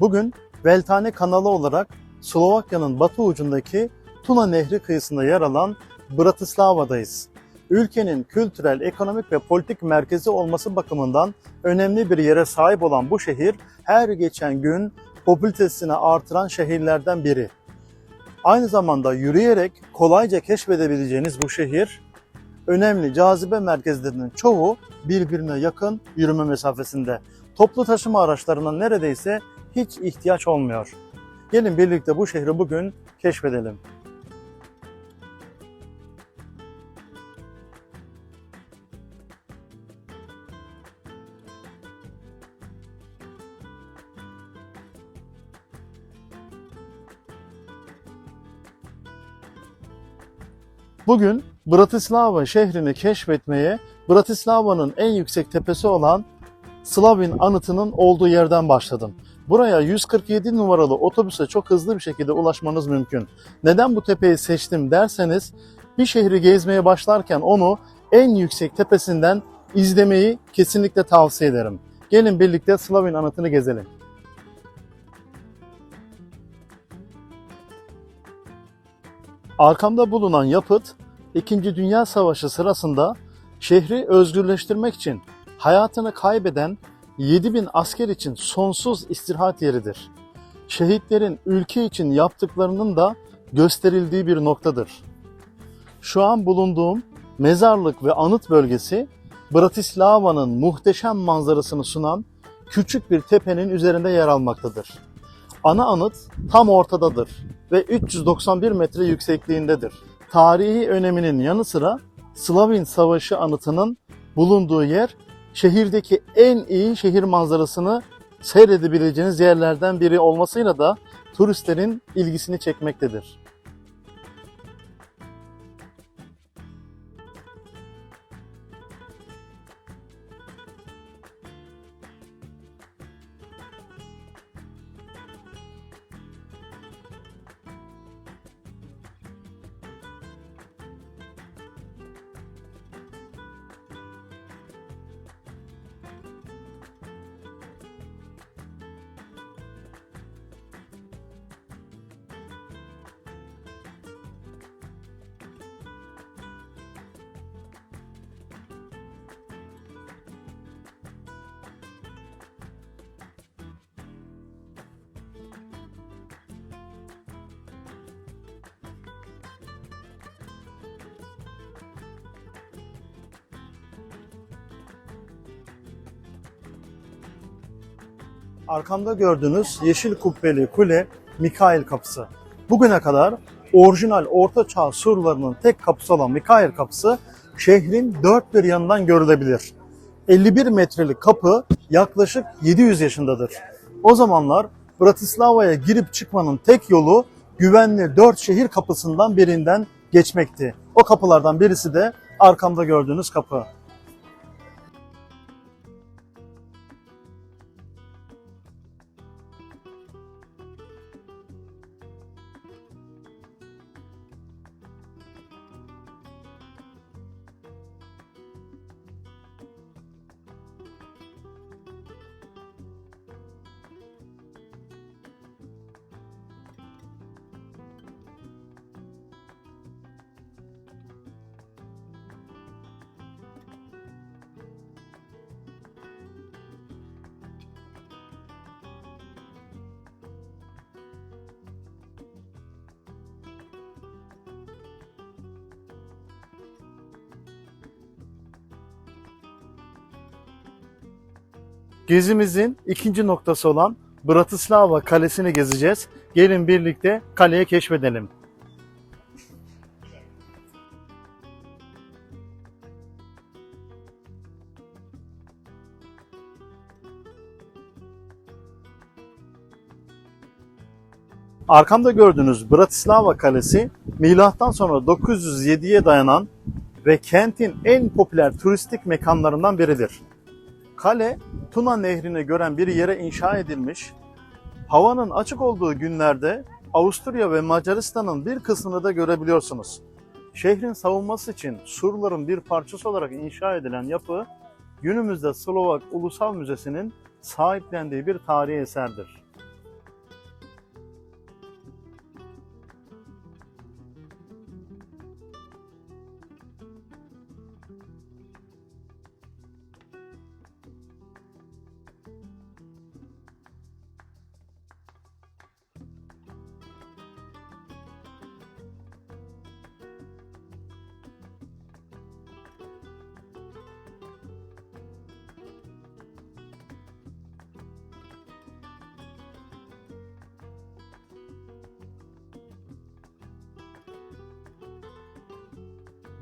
Bugün Veltane kanalı olarak Slovakya'nın batı ucundaki Tuna Nehri kıyısında yer alan Bratislava'dayız. Ülkenin kültürel, ekonomik ve politik merkezi olması bakımından önemli bir yere sahip olan bu şehir her geçen gün popülaritesini artıran şehirlerden biri. Aynı zamanda yürüyerek kolayca keşfedebileceğiniz bu şehir önemli cazibe merkezlerinin çoğu birbirine yakın yürüme mesafesinde. Toplu taşıma araçlarına neredeyse hiç ihtiyaç olmuyor. Gelin birlikte bu şehri bugün keşfedelim. Bugün Bratislava şehrini keşfetmeye Bratislava'nın en yüksek tepesi olan Slavin anıtının olduğu yerden başladım. Buraya 147 numaralı otobüse çok hızlı bir şekilde ulaşmanız mümkün. Neden bu tepeyi seçtim derseniz bir şehri gezmeye başlarken onu en yüksek tepesinden izlemeyi kesinlikle tavsiye ederim. Gelin birlikte Slavin anıtını gezelim. Arkamda bulunan yapıt 2. Dünya Savaşı sırasında şehri özgürleştirmek için hayatını kaybeden 7000 asker için sonsuz istirahat yeridir. Şehitlerin ülke için yaptıklarının da gösterildiği bir noktadır. Şu an bulunduğum mezarlık ve anıt bölgesi Bratislava'nın muhteşem manzarasını sunan küçük bir tepenin üzerinde yer almaktadır. Ana anıt tam ortadadır ve 391 metre yüksekliğindedir. Tarihi öneminin yanı sıra Slavin Savaşı anıtının bulunduğu yer şehirdeki en iyi şehir manzarasını seyredebileceğiniz yerlerden biri olmasıyla da turistlerin ilgisini çekmektedir. Arkamda gördüğünüz yeşil kubbeli kule Mikail Kapısı. Bugüne kadar orijinal Orta Çağ surlarının tek kapısı olan Mikail Kapısı şehrin dört bir yanından görülebilir. 51 metrelik kapı yaklaşık 700 yaşındadır. O zamanlar Bratislava'ya girip çıkmanın tek yolu güvenli dört şehir kapısından birinden geçmekti. O kapılardan birisi de arkamda gördüğünüz kapı. Gezimizin ikinci noktası olan Bratislava Kalesi'ni gezeceğiz. Gelin birlikte kaleyi keşfedelim. Arkamda gördüğünüz Bratislava Kalesi milattan sonra 907'ye dayanan ve kentin en popüler turistik mekanlarından biridir. Kale Tuna Nehri'ni gören bir yere inşa edilmiş. Havanın açık olduğu günlerde Avusturya ve Macaristan'ın bir kısmını da görebiliyorsunuz. Şehrin savunması için surların bir parçası olarak inşa edilen yapı günümüzde Slovak Ulusal Müzesi'nin sahiplendiği bir tarihi eserdir.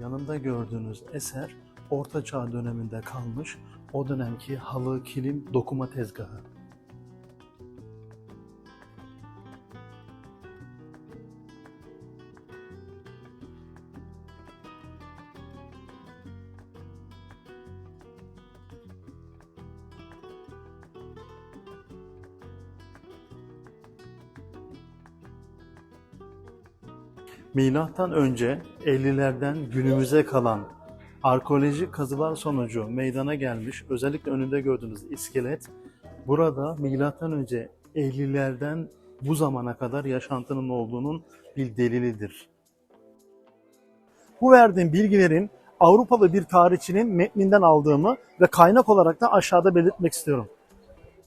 Yanında gördüğünüz eser Orta Çağ döneminde kalmış o dönemki halı, kilim, dokuma tezgahı. Milattan önce 50'lerden günümüze kalan arkeolojik kazılar sonucu meydana gelmiş özellikle önünde gördüğünüz iskelet burada milattan önce 50'lerden bu zamana kadar yaşantının olduğunun bir delilidir. Bu verdiğim bilgilerin Avrupalı bir tarihçinin metninden aldığımı ve kaynak olarak da aşağıda belirtmek istiyorum.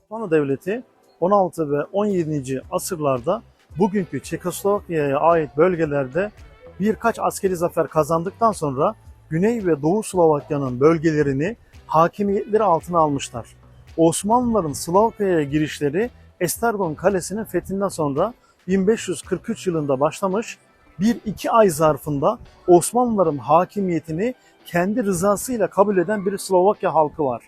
Osmanlı Devleti 16 ve 17. asırlarda bugünkü Çekoslovakya'ya ait bölgelerde birkaç askeri zafer kazandıktan sonra Güney ve Doğu Slovakya'nın bölgelerini hakimiyetleri altına almışlar. Osmanlıların Slovakya'ya girişleri Estergon Kalesi'nin fethinden sonra 1543 yılında başlamış, bir iki ay zarfında Osmanlıların hakimiyetini kendi rızasıyla kabul eden bir Slovakya halkı var.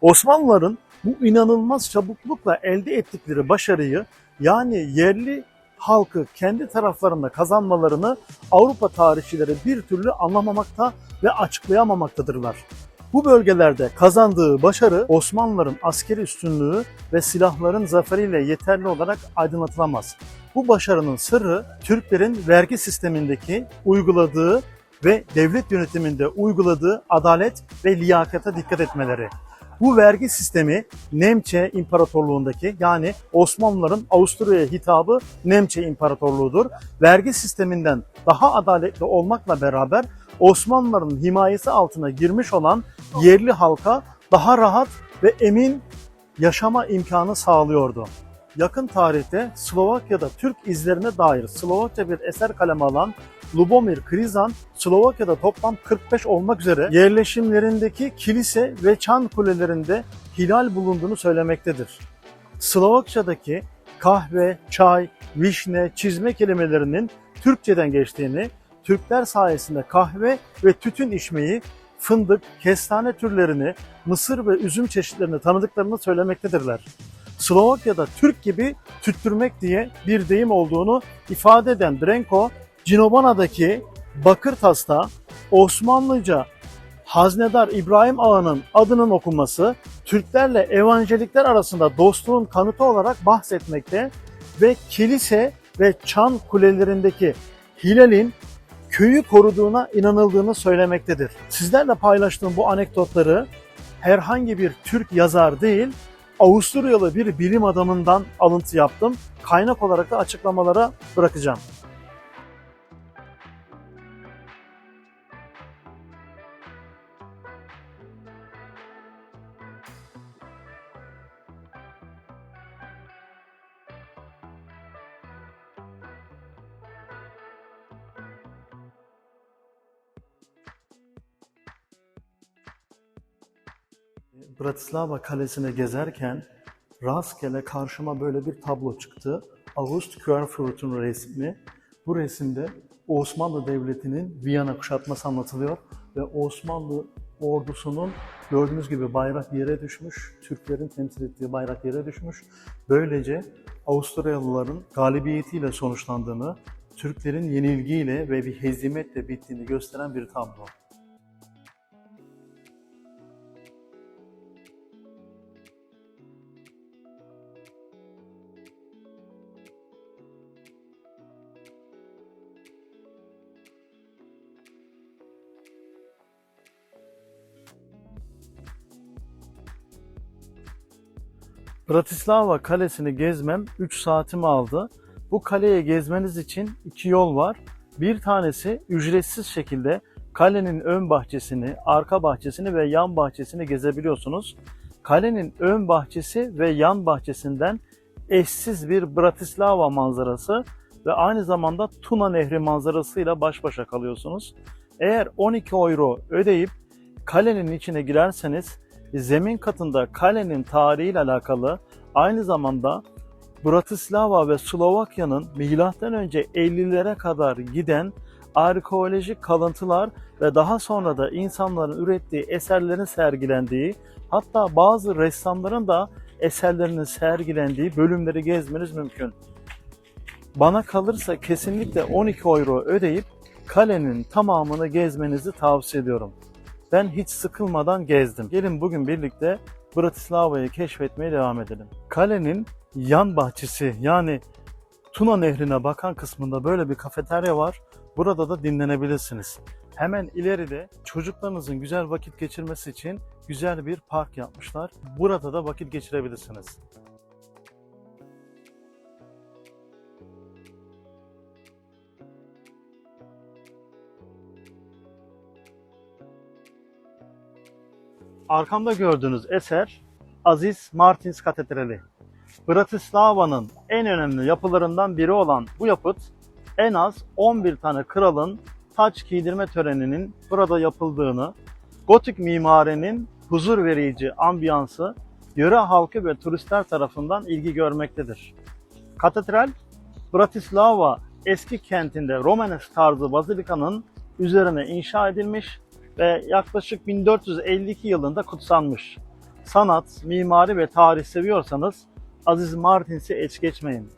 Osmanlıların bu inanılmaz çabuklukla elde ettikleri başarıyı yani yerli halkı kendi taraflarında kazanmalarını Avrupa tarihçileri bir türlü anlamamakta ve açıklayamamaktadırlar. Bu bölgelerde kazandığı başarı Osmanlıların askeri üstünlüğü ve silahların zaferiyle yeterli olarak aydınlatılamaz. Bu başarının sırrı Türklerin vergi sistemindeki uyguladığı ve devlet yönetiminde uyguladığı adalet ve liyakata dikkat etmeleri. Bu vergi sistemi Nemçe İmparatorluğundaki yani Osmanlıların Avusturya'ya hitabı Nemçe İmparatorluğu'dur. Vergi sisteminden daha adaletli olmakla beraber Osmanlıların himayesi altına girmiş olan yerli halka daha rahat ve emin yaşama imkanı sağlıyordu. Yakın tarihte Slovakya'da Türk izlerine dair Slovakça bir eser kaleme alan Lubomir Krizan, Slovakya'da toplam 45 olmak üzere yerleşimlerindeki kilise ve çan kulelerinde hilal bulunduğunu söylemektedir. Slovakçadaki kahve, çay, vişne, çizme kelimelerinin Türkçeden geçtiğini, Türkler sayesinde kahve ve tütün içmeyi, fındık, kestane türlerini, mısır ve üzüm çeşitlerini tanıdıklarını söylemektedirler. Slovakya'da Türk gibi tüttürmek diye bir deyim olduğunu ifade eden Drenko, Cinobana'daki Bakırtas'ta Osmanlıca Haznedar İbrahim Ağa'nın adının okunması Türklerle evangelikler arasında dostluğun kanıtı olarak bahsetmekte ve kilise ve çan kulelerindeki hilalin köyü koruduğuna inanıldığını söylemektedir. Sizlerle paylaştığım bu anekdotları herhangi bir Türk yazar değil, Avusturyalı bir bilim adamından alıntı yaptım. Kaynak olarak da açıklamalara bırakacağım. Bratislava Kalesi'ne gezerken rastgele karşıma böyle bir tablo çıktı. August Querfurth'un resmi. Bu resimde Osmanlı Devleti'nin Viyana kuşatması anlatılıyor ve Osmanlı ordusunun gördüğünüz gibi bayrak yere düşmüş, Türklerin temsil ettiği bayrak yere düşmüş. Böylece Avusturyalıların galibiyetiyle sonuçlandığını, Türklerin yenilgiyle ve bir hezimetle bittiğini gösteren bir tablo. Bratislava kalesini gezmem 3 saatimi aldı. Bu kaleye gezmeniz için iki yol var. Bir tanesi ücretsiz şekilde kalenin ön bahçesini, arka bahçesini ve yan bahçesini gezebiliyorsunuz. Kalenin ön bahçesi ve yan bahçesinden eşsiz bir Bratislava manzarası ve aynı zamanda Tuna Nehri manzarasıyla baş başa kalıyorsunuz. Eğer 12 euro ödeyip kalenin içine girerseniz zemin katında kalenin tarihiyle alakalı aynı zamanda Bratislava ve Slovakya'nın milattan önce 50'lere kadar giden arkeolojik kalıntılar ve daha sonra da insanların ürettiği eserlerin sergilendiği, hatta bazı ressamların da eserlerinin sergilendiği bölümleri gezmeniz mümkün. Bana kalırsa kesinlikle 12 euro ödeyip kalenin tamamını gezmenizi tavsiye ediyorum. Ben hiç sıkılmadan gezdim. Gelin bugün birlikte Bratislava'yı keşfetmeye devam edelim. Kalenin yan bahçesi yani Tuna Nehri'ne bakan kısmında böyle bir kafeterya var. Burada da dinlenebilirsiniz. Hemen ileride çocuklarınızın güzel vakit geçirmesi için güzel bir park yapmışlar. Burada da vakit geçirebilirsiniz. Arkamda gördüğünüz eser Aziz Martins Katedrali. Bratislava'nın en önemli yapılarından biri olan bu yapıt en az 11 tane kralın taç giydirme töreninin burada yapıldığını, gotik mimarinin huzur verici ambiyansı yöre halkı ve turistler tarafından ilgi görmektedir. Katedral, Bratislava eski kentinde Romanes tarzı bazilikanın üzerine inşa edilmiş ve yaklaşık 1452 yılında kutsanmış. Sanat, mimari ve tarih seviyorsanız Aziz Martins'i es geçmeyin.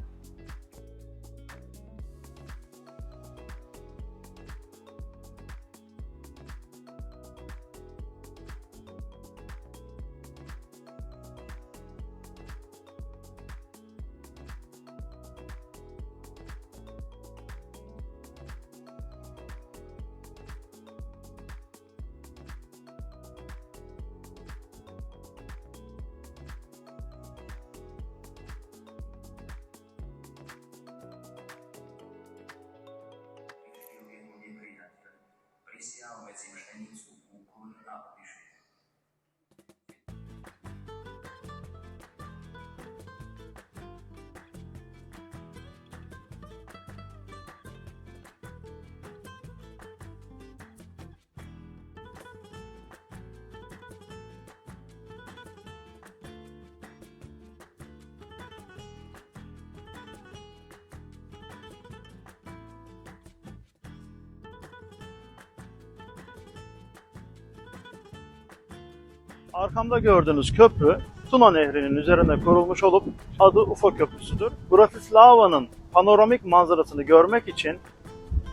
Arkamda gördüğünüz köprü Tuna Nehri'nin üzerine kurulmuş olup adı UFO Köprüsü'dür. Bratislava'nın panoramik manzarasını görmek için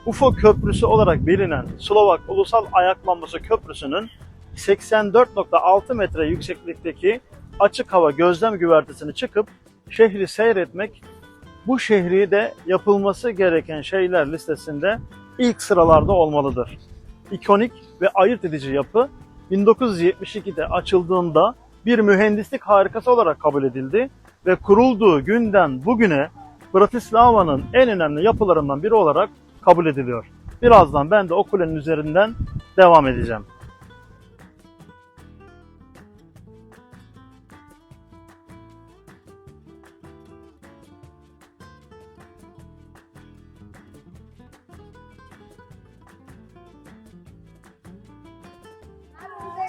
UFO Köprüsü olarak bilinen Slovak Ulusal Ayaklanması Köprüsü'nün 84.6 metre yükseklikteki açık hava gözlem güvertesini çıkıp şehri seyretmek bu şehri de yapılması gereken şeyler listesinde ilk sıralarda olmalıdır. İkonik ve ayırt edici yapı 1972'de açıldığında bir mühendislik harikası olarak kabul edildi ve kurulduğu günden bugüne Bratislava'nın en önemli yapılarından biri olarak kabul ediliyor. Birazdan ben de o kulenin üzerinden devam edeceğim.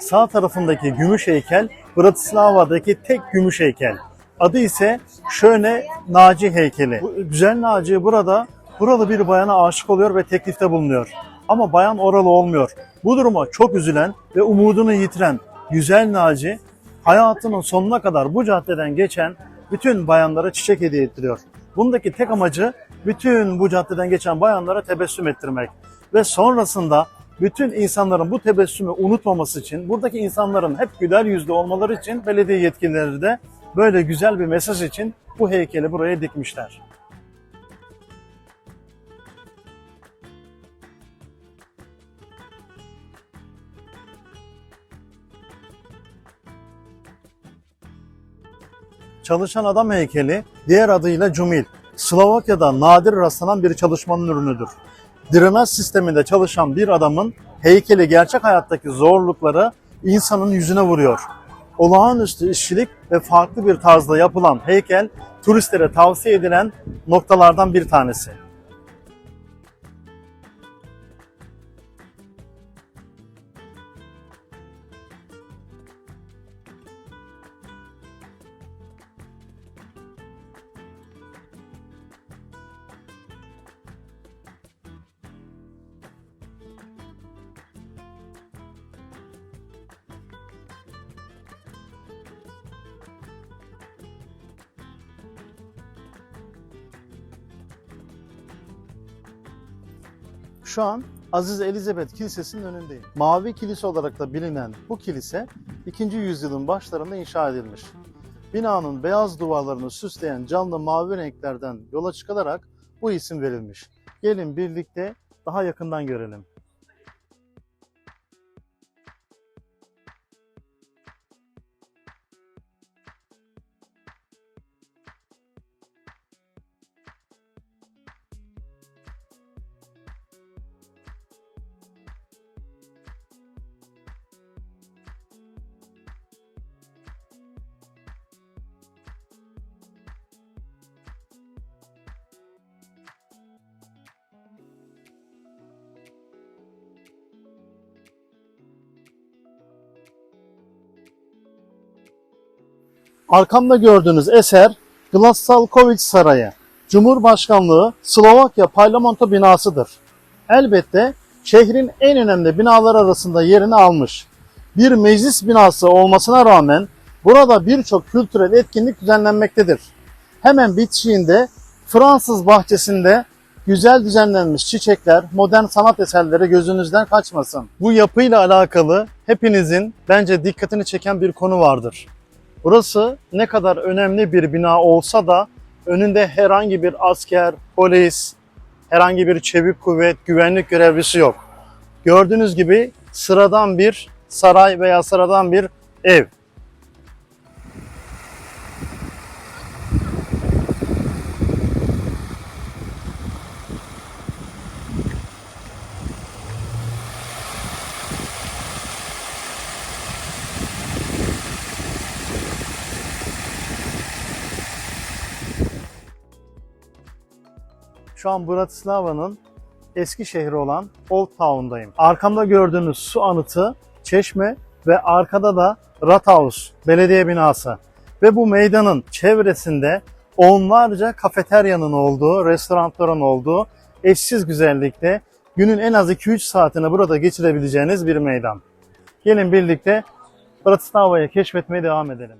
Sağ tarafındaki gümüş heykel Bratislava'daki tek gümüş heykel. Adı ise Şöne Naci heykeli. Bu güzel Naci burada buralı bir bayana aşık oluyor ve teklifte bulunuyor. Ama bayan oralı olmuyor. Bu duruma çok üzülen ve umudunu yitiren güzel Naci hayatının sonuna kadar bu caddeden geçen bütün bayanlara çiçek hediye ettiriyor. Bundaki tek amacı bütün bu caddeden geçen bayanlara tebessüm ettirmek. Ve sonrasında bütün insanların bu tebessümü unutmaması için, buradaki insanların hep güler yüzlü olmaları için belediye yetkilileri de böyle güzel bir mesaj için bu heykeli buraya dikmişler. Çalışan adam heykeli diğer adıyla Cumil. Slovakya'da nadir rastlanan bir çalışmanın ürünüdür. Drenaj sisteminde çalışan bir adamın heykeli gerçek hayattaki zorlukları insanın yüzüne vuruyor. Olağanüstü işçilik ve farklı bir tarzda yapılan heykel turistlere tavsiye edilen noktalardan bir tanesi. Şu an Aziz Elizabeth Kilisesi'nin önündeyim. Mavi Kilise olarak da bilinen bu kilise 2. yüzyılın başlarında inşa edilmiş. Binanın beyaz duvarlarını süsleyen canlı mavi renklerden yola çıkılarak bu isim verilmiş. Gelin birlikte daha yakından görelim. Arkamda gördüğünüz eser Glassalkovich Sarayı. Cumhurbaşkanlığı Slovakya parlamento binasıdır. Elbette şehrin en önemli binalar arasında yerini almış. Bir meclis binası olmasına rağmen burada birçok kültürel etkinlik düzenlenmektedir. Hemen bitişiğinde Fransız bahçesinde güzel düzenlenmiş çiçekler, modern sanat eserleri gözünüzden kaçmasın. Bu yapıyla alakalı hepinizin bence dikkatini çeken bir konu vardır. Burası ne kadar önemli bir bina olsa da önünde herhangi bir asker, polis, herhangi bir çevik kuvvet, güvenlik görevlisi yok. Gördüğünüz gibi sıradan bir saray veya sıradan bir ev. Şu an Bratislava'nın eski şehri olan Old Town'dayım. Arkamda gördüğünüz su anıtı, çeşme ve arkada da Rathaus, belediye binası. Ve bu meydanın çevresinde onlarca kafeteryanın olduğu, restoranların olduğu eşsiz güzellikte günün en az 2-3 saatini burada geçirebileceğiniz bir meydan. Gelin birlikte Bratislava'yı keşfetmeye devam edelim.